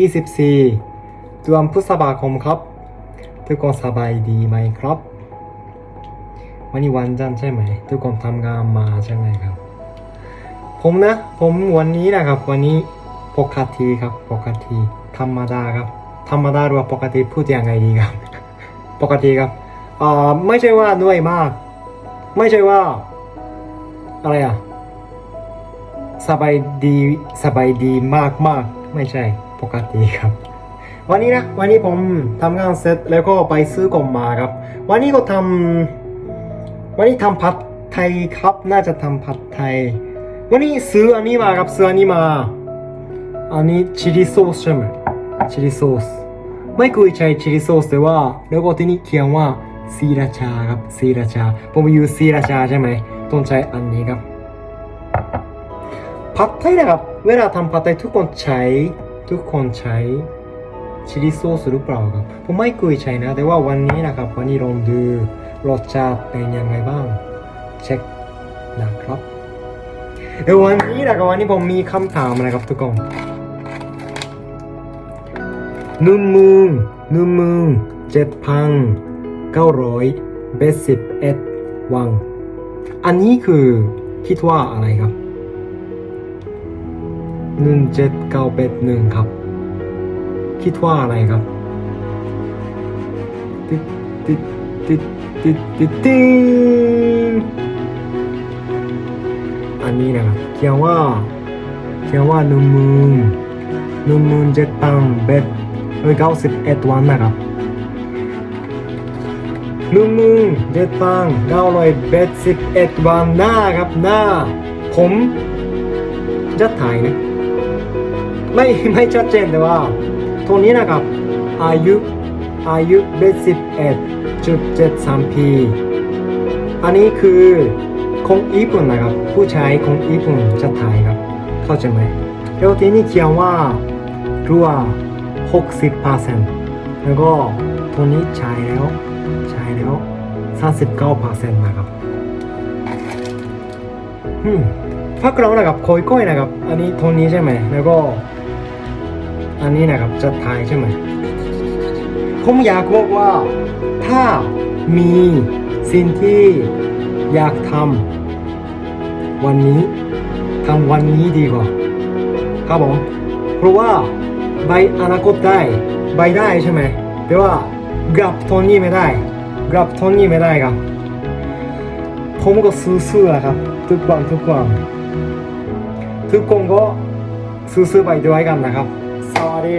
24เดือนพฤษภาคมครับ ทุกคนสบายดีไหมครับ วันนี้วันจันทร์ใช่ไหม ทุกคนทำงานมาใช่ไหมครับ ผมนะ ผมวันนี้นะครับ วันนี้ปกติครับ ปกติ ธรรมดาครับ ธรรมดาหรือว่าปกติพูดยังไงดีครับ ปกติครับอ่าไม่ใช่ว่าเหนื่อยมาก ไม่ใช่ว่า อะไรอะสบายดีสบายดีมากมากไม่ใช่ ปกติครับ วันนี้นะวันนี้ผมทำงานเสร็จแล้วก็ไปซื้อกล่องมาครับ วันนี้ก็ทำวันนี้ทำผัดไทยครับ น่าจะทำผัดไทย วันนี้ซื้ออันนี้มาครับซื้ออันนี้มา อันนี้ชิลลี่ซอสใช่ไหมชิลลี่ซอสไม่เคยใช้ชิลลี่ซอสแต่ว่าแล้วก็ที่นี่เขียนว่าซีราชาครับซีราชาผมอยู่ซีราชาใช่ไหมต้องใช้อันนี้ครับผัดไทยนะครับเวลาทำผัดไทยทุกคนใช้ ทุกคนใช้ชิลลี่ซสหรือเปล่าครับ ผมไม่เคยใช้นะ แต่ว่าวันนี้นะครับ วันนี้ลองดูรสชาติเป็นยังไงบ้าง เช็คนะครับเดี๋ยววันนี้นะครับวันนี้ผมมีคำถามนะครับทุกคนหนึ่งมื่นหนึ่งมื่นเจ็ดพันเก้าร้อยเบสิบเอ็ดวัง อันนี้คือคิดว่าอะไรครับ หนึ่งเจ็ดเก้าเป็ดหนึ่งครับ คิดว่าอะไรครับติดติดติดติดติดติงอันนี้นะครับเขียนว่าเขียนว่าหนึ่งหมื่นหนึ่งหมื่นเจ็ดพันเบ็ดร้ยเก้าสิบเอ็ดวันนะครับหนึ่งหมื่นเจ็ดพันเก้าร้อยเบ็ดสิบเอ็ดวันหน้าครับหน้าผมจะถ่ายนะ ไม่ไม่ชัดเจนแต่ว่าตรงนี้นะครับอายุอายุเบสิบเอ็ดจุดเจ็ดสามปีอันนี้คือของญี่ปุ่นนะครับ ผู้ใชายของญี่ปุ่นจะถ่ายครับ เข้าใจไหมแล้วทีนี้เขียนว่ารัวหกสิบเปอร์เซ็นต์แล้วก็ตรงนี้ใช้แล้ว ใช้แล้วสามสิบเก้าเปอร์เซ็นต์นะครับอืมพักเรานะครับค่อยๆนะครับ อันนี้โทนนี้ใช่ไหม แล้วก็ อันนี้นะครับจะทายใช่ไหมผมอยากบอกว่า ถ้ามีสิ่งที่อยากทำวันนี้ทำวันนี้ดีกว่าครับผมเพราะว่าใบอนาคตได้ใบได้ใช่ไหมแต่ว่ากลับโทนนี้ไม่ได้กลับโทนนี้ไม่ได้ครับผมก็สู้ๆนะครับทุกวันทุกวันทุกคนก็สู้ๆไปด้วยกันนะครับ สวัสดี